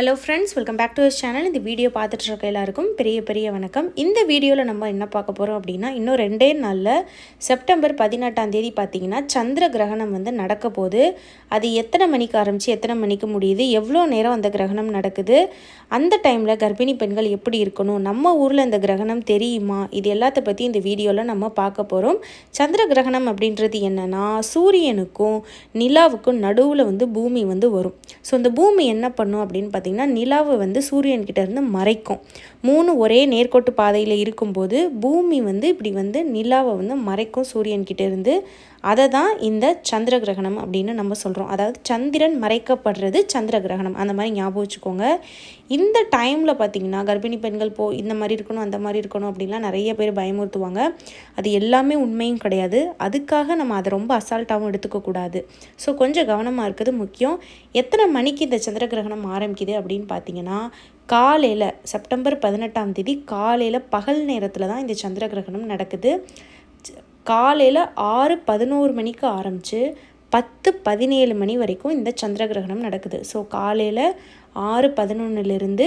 Hello friends welcome back to channel இந்த video பார்த்துட்டு இருக்க எல்லாருக்கும் பெரிய பெரிய வணக்கம். இந்த வீடியோவில் நம்ம என்ன பார்க்க போகிறோம் அப்படின்னா இன்னும் ரெண்டே நாளில் செப்டம்பர் பதினெட்டாம் தேதி பார்த்தீங்கன்னா சந்திர கிரகணம் வந்து நடக்க போகுது. அது எத்தனை மணிக்கு ஆரம்பித்து எத்தனை மணிக்கு முடியுது எவ்வளோ நேரம் அந்த கிரகணம் நடக்குது அந்த டைமில் கர்ப்பிணி பெண்கள் எப்படி இருக்கணும் நம்ம ஊரில் இந்த கிரகணம் தெரியுமா இது எல்லாத்த பற்றி இந்த வீடியோவில் நம்ம பார்க்க போகிறோம் சந்திர கிரகணம் அப்படின்றது என்னென்னா சூரியனுக்கும் நிலாவுக்கும் நடுவில் வந்து பூமி வந்து வரும். ஸோ இந்த பூமி என்ன பண்ணும் அப்படின்னு பார்த்தீங்கன்னா நிலாவை வந்து சூரியன்கிட்ட இருந்து மறைக்கும். மூணு ஒரே நேர்கோட்டு பாதையில் இருக்கும்போது பூமி வந்து இப்படி வந்து நிலாவை வந்து மறைக்கும் சூரியன்கிட்ட இருந்து அதை தான் இந்த சந்திர கிரகணம் அப்படின்னு நம்ம சொல்கிறோம் அதாவது சந்திரன் மறைக்கப்படுறது சந்திர கிரகணம். அந்த மாதிரி ஞாபகம் வச்சுக்கோங்க. இந்த டைமில் பார்த்திங்கன்னா கர்ப்பிணி பெண்கள் போ இந்த மாதிரி இருக்கணும் அந்த மாதிரி இருக்கணும் அப்படின்லாம் நிறைய பேர் பயமுறுத்துவாங்க. அது எல்லாமே உண்மையும் கிடையாது. அதுக்காக நம்ம அதை ரொம்ப அசால்ட்டாகவும் எடுத்துக்கக்கூடாது. ஸோ கொஞ்சம் கவனமாக இருக்கிறது முக்கியம். எத்தனை மணிக்கு இந்த சந்திர கிரகணம் ஆரம்பிக்குது அப்படின்னு பார்த்தீங்கன்னா காலையில் செப்டம்பர் பதினெட்டாம் தேதி காலையில் பகல் நேரத்தில் தான் இந்த சந்திர கிரகணம் நடக்குது. காலையில் ஆறு பதினோரு மணிக்கு ஆரம்பித்து பத்து பதினேழு மணி வரைக்கும் இந்த சந்திர கிரகணம் நடக்குது. ஸோ காலையில் ஆறு பதினொன்னுலேருந்து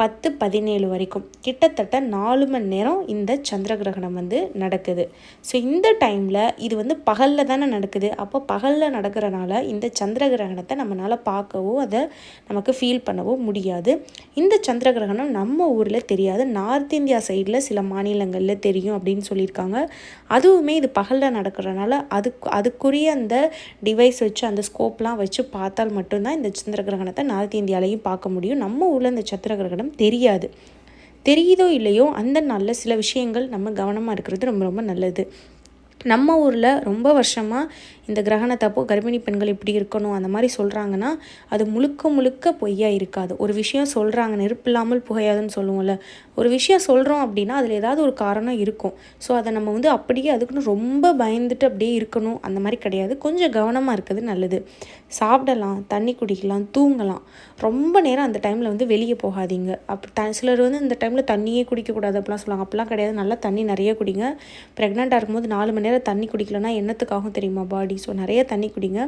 பத்து பதினேழு வரைக்கும். கிட்டத்தட்ட நாலு மணி நேரம் இந்த சந்திர கிரகணம் வந்து நடக்குது. ஸோ இந்த டைமில் இது வந்து பகலில் தானே நடக்குது. அப்போ பகலில் நடக்கிறனால இந்த சந்திர கிரகணத்தை நம்மளால் பார்க்கவோ அதை நமக்கு ஃபீல் பண்ணவோ முடியாது. இந்த சந்திர கிரகணம் நம்ம ஊரில் தெரியாது. நார்த் இந்தியா சைடில் சில மாநிலங்களில் தெரியும் அப்படின்னு சொல்லியிருக்காங்க. அதுவுமே இது பகலில் நடக்கிறனால அதுக்கு அதுக்குரிய அந்த டிவைஸ் வச்சு அந்த ஸ்கோப்லாம் வச்சு பார்த்தால் மட்டும்தான் இந்த சந்திர கிரகணத்தை நார்த் இந்தியாலையும் பார்க்க முடியும். நம்ம ஊரில் இந்த சந்திர கிரகணம் தெரியாது. தெரியுதோ இல்லையோ அந்த நாளில் சில விஷயங்கள் நம்ம கவனமாக இருக்கிறது ரொம்ப ரொம்ப நல்லது. நம்ம ஊரில் ரொம்ப வருஷமாக இந்த கிரகணத்தப்போ கர்ப்பிணி பெண்கள் இப்படி இருக்கணும் அந்த மாதிரி சொல்கிறாங்கன்னா அது முழுக்க முழுக்க பொய்யா இருக்காது. ஒரு விஷயம் சொல்கிறாங்க நெருப்பு இல்லாமல் புகையாதுன்னு சொல்லுவோம்ல ஒரு விஷயம் சொல்கிறோம் அப்படின்னா அதில் ஏதாவது ஒரு காரணம் இருக்கும். ஸோ அதை நம்ம வந்து அப்படியே அதுக்குன்னு ரொம்ப பயந்துட்டு அப்படியே இருக்கணும் அந்த மாதிரி கிடையாது. கொஞ்சம் கவனமாக இருக்கிறது நல்லது. சாப்பிடலாம் தண்ணி குடிக்கலாம் தூங்கலாம். ரொம்ப நேரம் அந்த டைமில் வந்து வெளியே போகாதீங்க. அப்போ த சிலர் வந்து இந்த டைமில் தண்ணியே குடிக்கக்கூடாது அப்படிலாம் சொல்லுவாங்க. அப்படிலாம் கிடையாது. நல்லா தண்ணி நிறைய குடிங்க. ப்ரெக்னெண்ட்டாக இருக்கும்போது நாலு மணி நேரம் தண்ணி குடிக்கலன்னா என்னத்துக்காகும் தெரியுமா பாடி ஸோ நிறைய தண்ணி குடிங்க.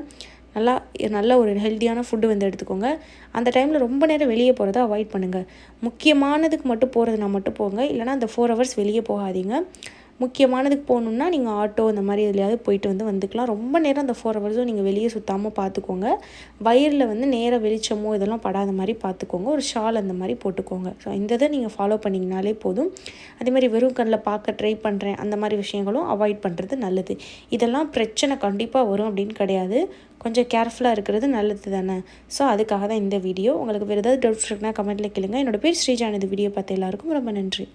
நல்லா நல்ல ஒரு ஹெல்த்தியான ஃபுட்டு வந்து எடுத்துக்கோங்க. அந்த டைமில் ரொம்ப நேரம் வெளியே போகிறத அவாய்ட் பண்ணுங்கள் முக்கியமானதுக்கு மட்டும் போகிறதுனா மட்டும் போங்க. இல்லைனா அந்த ஃபோர் ஹவர்ஸ் வெளியே போகாதீங்க. முக்கியமானதுக்கு போகணுன்னா நீங்கள் ஆட்டோ இந்த மாதிரி எதுலையாவது போயிட்டு வந்து வந்துக்கலாம். ரொம்ப நேரம் அந்த ஃபோர் ஹவர்ஸும் நீங்கள் வெளியே சுற்றாமல் பார்த்துக்கோங்க வயிறில் வந்து நேர வெளிச்சமோ இதெல்லாம் படாத மாதிரி பார்த்துக்கோங்க ஒரு ஷால் அந்த மாதிரி போட்டுக்கோங்க. ஸோ இந்த இதை நீங்கள் ஃபாலோ பண்ணிங்கனாலே போதும். அதேமாதிரி வெறும் கண்ணில் பார்க்க ட்ரை பண்ணுறேன் அந்த மாதிரி விஷயங்களும் அவாய்ட் பண்ணுறது நல்லது. இதெல்லாம் பிரச்சனை கண்டிப்பாக வரும் அப்படின்னு கிடையாது. கொஞ்சம் கேர்ஃபுல்லாக இருக்கிறது நல்லது தானே? ஸோ அதுக்காக தான் இந்த வீடியோ உங்களுக்கு வேறு ஏதாவது டவுட்ஸ் இருக்குன்னா கமெண்ட்டில் கேளுங்க. என்னோடய பேர் ஸ்ரீஜான் இந்த வீடியோ பார்த்த எல்லாருக்கும் ரொம்ப நன்றி.